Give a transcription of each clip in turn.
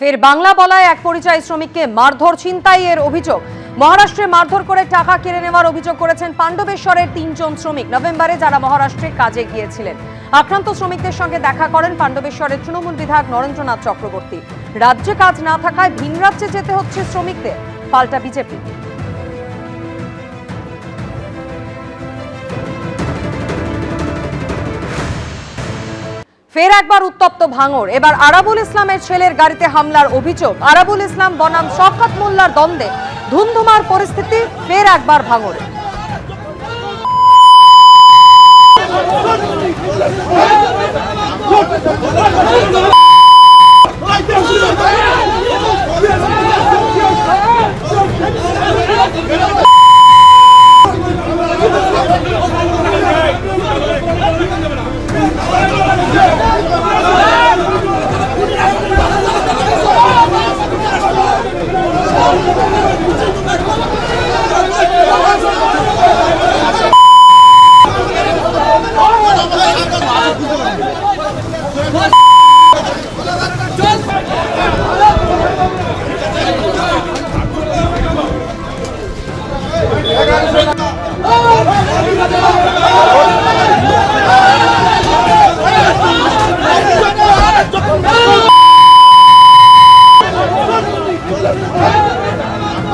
ফের বাংলা বলায় এক পরিচয় শ্রমিককে মারধর এর অভিযোগ। মহারাষ্ট্রে মারধর করে টাকা কেড়ে নেওয়ার অভিযোগ করেছেন পাণ্ডবেশ্বরের তিনজন শ্রমিক। নভেম্বরে যারা মহারাষ্ট্রে কাজে গিয়েছিলেন। আক্রান্ত শ্রমিকদের সঙ্গে দেখা করেন পাণ্ডবেশ্বরের তৃণমূল বিধায়ক নরেন্দ্রনাথ চক্রবর্তী। রাজ্যে কাজ না থাকায় ভিন রাজ্যে যেতে হচ্ছে শ্রমিকদের। পাল্টা বিজেপি। ফের একবার উত্তপ্ত ভাঙর। এবার আরাবুল ইসলামের ছেলের গাড়িতে হামলার অভিযোগ। আরাবুল ইসলাম বনাম শওকত মোল্লার দ্বন্দ্বে। ধুমধুমার পরিস্থিতি ফের একবার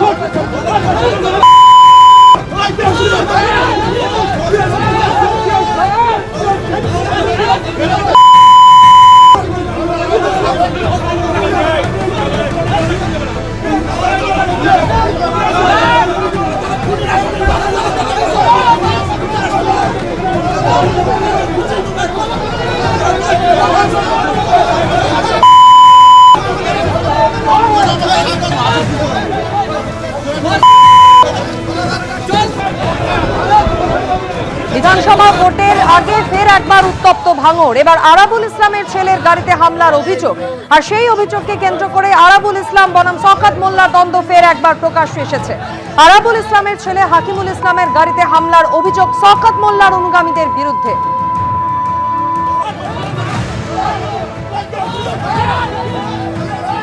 ভাঙরে বিধানসভা আগে ফের একবার উত্তপ্ত ভাঙর এবার আরাবুল ইসলামের ছেলের গাড়িতে হামলার অভিযোগ। আর সেই অভিযোগকে কেন্দ্র করে আরাবুল ইসলাম বনাম শওকত মোল্লার দ্বন্দ্ব ফের একবার প্রকাশ্যে এসেছে। আরাবুল ইসলামের ছেলে হাকিমুল ইসলামের গাড়িতে হামলার অভিযোগ শওকত মোল্লার অনুগামীদের বিরুদ্ধে।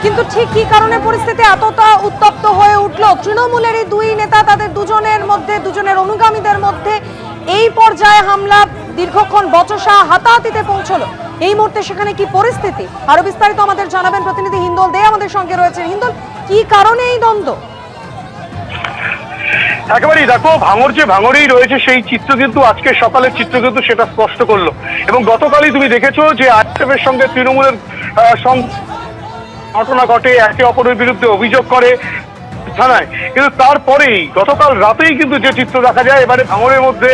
কিন্তু ঠিক কি কারণে পরিস্থিতি এতটা উত্তপ্ত হয়ে উঠল? তৃণমূলের এই দুই নেতা, তাদের দুজনের মধ্যে, দুজনের অনুগামীদের মধ্যে এই পর্যায়ে হামলা দীর্ঘক্ষণ বচসা হাতাহাতিতে পৌঁছলো। এই মুহূর্তে সেখানে কি পরিস্থিতি? আরও বিস্তারিত আমাদের জানাবেন প্রতিনিধি হিন্দল দে, আমাদের সঙ্গে রয়েছে হিন্দল, কি কারণে এই দ্বন্দ্ব? একেবারেই দেখো, ভাঙর যে ভাঙরেই রয়েছে সেই চিত্র কিন্তু আজকে সকালের চিত্র কিন্তু সেটা স্পষ্ট করল। এবং গতকালই তুমি দেখেছ যে আইএসএফের সঙ্গে তৃণমূলের ঘটনা ঘটে, একে অপরের বিরুদ্ধে অভিযোগ করে। থানায়। কিন্তু তারপরেই গতকাল রাতেই কিন্তু যে চিত্র দেখা যায়, এবারে ভাঙনের মধ্যে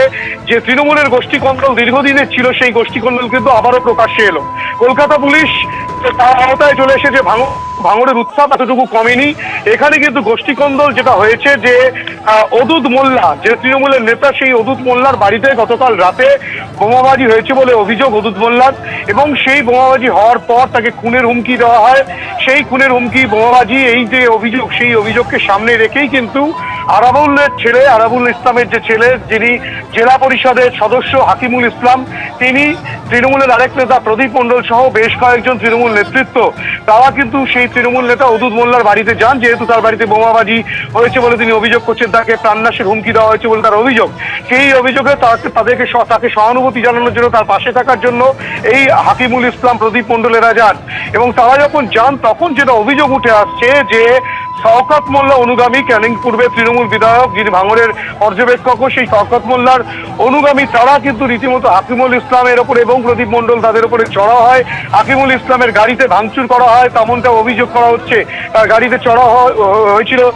যে তৃণমূলের গোষ্ঠী কন্দল দীর্ঘদিনের ছিল, সেই গোষ্ঠী কন্দল কিন্তু আবারও প্রকাশ্যে এলো। কলকাতা পুলিশ তার আওতায় চলে এসেছে ভাঙড়ের উত্তাপ এতটুকু কমেনি। এখানে কিন্তু গোষ্ঠী কন্দল যেটা হয়েছে যে অদূত মোল্লা, যে তৃণমূলের নেতা, সেই অদূত মোল্লার বাড়িতে গতকাল রাতে বোমাবাজি হয়েছে বলে অভিযোগ অদূত মোল্লার এবং সেই বোমাবাজি হওয়ার পর তাকে খুনের হুমকি দেওয়া হয়। সেই খুনের হুমকি, বোমাবাজি, এই যে অভিযোগ, সেই অভিযোগকে সামনে রেখেই কিন্তু আরাবুলের ছেলে, আরাবুল ইসলামের যে ছেলে, যিনি জেলা পরিষদের সদস্য হাকিমুল ইসলাম, তিনি তৃণমূলের আরেক নেতা প্রদীপ মণ্ডল সহ বেশ কয়েকজন তৃণমূল নেতৃত্ব। তারা কিন্তু সেই তৃণমূল নেতা অদূত মোল্লার বাড়িতে যান, যেহেতু তার বাড়িতে বোমাবাজি হয়েছে বলে তিনি অভিযোগ করছেন, তাকে প্রাণনাশের হুমকি দেওয়া হয়েছে বলে তার অভিযোগ। সেই অভিযোগে তাদেরকে তাকে সহানুভূতি জানানোর জন্য তার পাশে থাকার জন্য এই হাকিমুল ইসলাম প্রদীপ মণ্ডলেরা যান। এবং তারা যখন যান, তখন যেটা অভিযোগ উঠে আসছে যে শওকত মোল্লা অনুগামী ক্যানিং পূর্বে তৃণমূল বিধায়ক যিনি ভাঙরের পর্যবেক্ষক সেই শওকত মোল্লার অনুগামী তারা কিন্তু রীতিমতো হাকিমুল ইসলামের ওপর এবং প্রদীপ মণ্ডল তাদের উপরে চড়া হয়। হাকিমুল ইসলামের গাড়িতে ভাঙচুর করা হয়, তেমনটা অভিযোগ করা হচ্ছে। তার গাড়িতে চড়া হয়- হয়েছিল।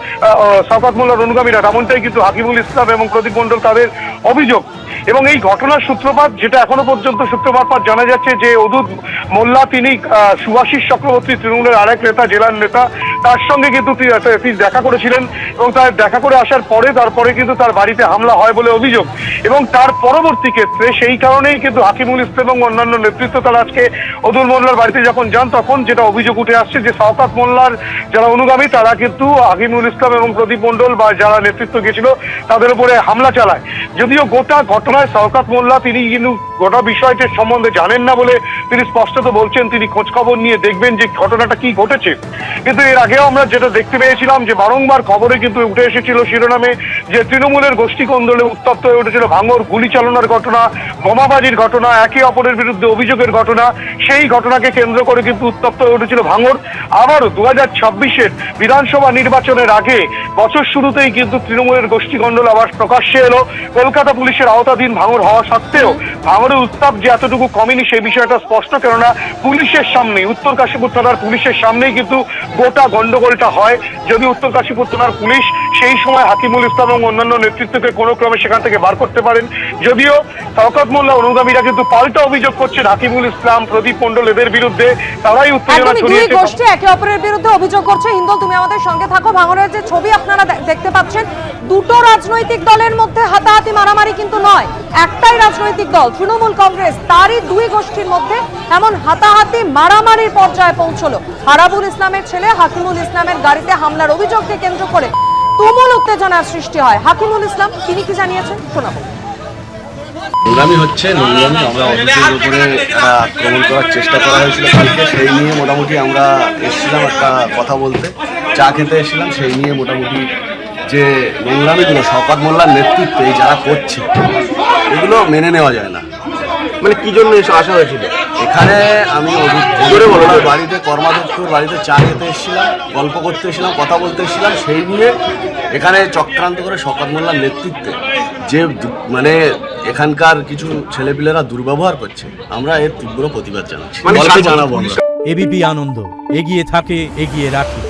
শওকত মোল্লার অনুগামীরা, তেমনটাই কিন্তু হাকিমুল ইসলাম এবং প্রদীপ মণ্ডল তাদের অভিযোগ। এবং এই ঘটনার সূত্রপাত যেটা এখনও পর্যন্ত সূত্রপাত পাত জানা যাচ্ছে যে অদূত মোল্লা, তিনি সুভাষিস চক্রবর্তী, তৃণমূলের আরেক নেতা, জেলার নেতা, তার সঙ্গে কিন্তু তিনি দেখা করেছিলেন এবং তার দেখা করে আসার পরে, তারপরে কিন্তু তার বাড়িতে হামলা হয় বলে অভিযোগ। এবং তার পরবর্তী ক্ষেত্রে সেই কারণেই কিন্তু হাকিমুল ইসলাম এবং অন্যান্য নেতৃত্ব তারা আজকে অদুল মোল্লার বাড়িতে যখন যান, তখন যেটা অভিযোগ উঠে আসছে যে শওকাত মোল্লার যারা অনুগামী, তারা কিন্তু হাকিমুল ইসলাম এবং প্রদীপ মণ্ডল বা যারা নেতৃত্ব গেছিল তাদের উপরে হামলা চালায়। যদিও গোটা ঘটনায় শওকাত মোল্লা তিনি কিন্তু গোটা বিষয়টির সম্বন্ধে জানেন না বলে তিনি স্পষ্টত বলছেন, তিনি খোঁজখবর নিয়ে দেখবেন যে ঘটনাটা কি ঘটেছে। কিন্তু এর আগেও আমরা যেটা দেখতে পেয়েছিলাম যে বারংবার খবরে কিন্তু উঠে এসেছিল শিরোনামে যে তৃণমূলের গোষ্ঠী কন্দলে উত্তপ্ত হয়ে উঠেছিল ভাঙর গুলি চালানোর ঘটনা, বোমাবাজির ঘটনা, একে অপরের বিরুদ্ধে অভিযোগের ঘটনা, সেই ঘটনাকে কেন্দ্র করে কিন্তু উত্তপ্ত হয়ে উঠেছিল ভাঙর। আবারও দু হাজার ছাব্বিশের বিধানসভা নির্বাচনের আগে বছর শুরুতেই কিন্তু তৃণমূলের গোষ্ঠী কন্দল আবার প্রকাশ্যে এলো। কলকাতা পুলিশের আওতাধীন ভাঙর হওয়া সত্ত্বেও ভাঙরের উত্তাপ যে এতটুকু কমেনি সেই বিষয়টা স্পষ্ট, কেননা পুলিশের সামনে উত্তর কাশীপুর থানার পুলিশের সামনেই কিন্তু গোটা গন্ডগোলটা হয়। যদি উত্তর কাশীপুর থানার পুলিশ সেই সময় হাকিমুল ইসলাম এবং অন্যান্য নেতৃত্বকে কোনো ক্রমে সেখান থেকে বার করতে পারেন। যদিও শওকত মোল্লা অনুগামীরা কিন্তু পাল্টা অভিযোগ করছেন হাকিমুল ইসলাম প্রদীপ মণ্ডল এদের বিরুদ্ধে। তারাই উত্তেজনা ছড়িয়েছে। গোষ্ঠী একে অপরের বিরুদ্ধে অভিযোগ করছে। হিন্দল তুমি আমাদের সঙ্গে থাকো। ভাঙনের যে ছবি আপনারা দেখতে পাচ্ছেন দুটো রাজনৈতিক দলের মধ্যে হাতাহাতি মারামারি কিন্তু নয় একটাই রাজনৈতিক দল তৃণমূল কংগ্রেস তারই দুই গোষ্ঠীর মধ্যে এমন হাতাহাতি মারামারির পর্যায়ে পৌঁছলো। আরাবুল ইসলামের ছেলে হাকিমুল ইসলামের গাড়িতে হামলার অভিযোগকে কেন্দ্র করে তুমুল উত্তেজনার সৃষ্টি হয়। হাকিমুল ইসলাম, তিনি কি জানিয়েছেন? শোনাবো। নোংরামি হচ্ছে, নোংরামি আমরা অফিসের উপরে আক্রমণ করার চেষ্টা করা হয়েছিল কালকে, সেই নিয়ে মোটামুটি আমরা এসেছিলাম একটা কথা বলতে। চা খেতে এসেছিলাম, সেই নিয়ে মোটামুটি যে নোংরামিগুলো, শওকত মোল্লার নেতৃত্বে যারা করছে, এগুলো মেনে নেওয়া যায় না। মানে কি জন্য এসে আসা হয়েছিল? এখানে আমি আমার বাড়িতে কর্মাধ্যক্ষর বাড়িতে চা খেতে এসেছিলাম গল্প করতে এসেছিলাম কথা বলতে এসেছিলাম সেই নিয়ে এখানে চক্রান্ত করে সকাল মোল্লার নেতৃত্বে যে মানে এখানকার কিছু ছেলেপিলেরা দুর্ব্যবহার করছে আমরা এর তীব্র প্রতিবাদ জানাচ্ছি। মানে জানাব এবিপি আনন্দ এগিয়ে থাকে এগিয়ে রাখে।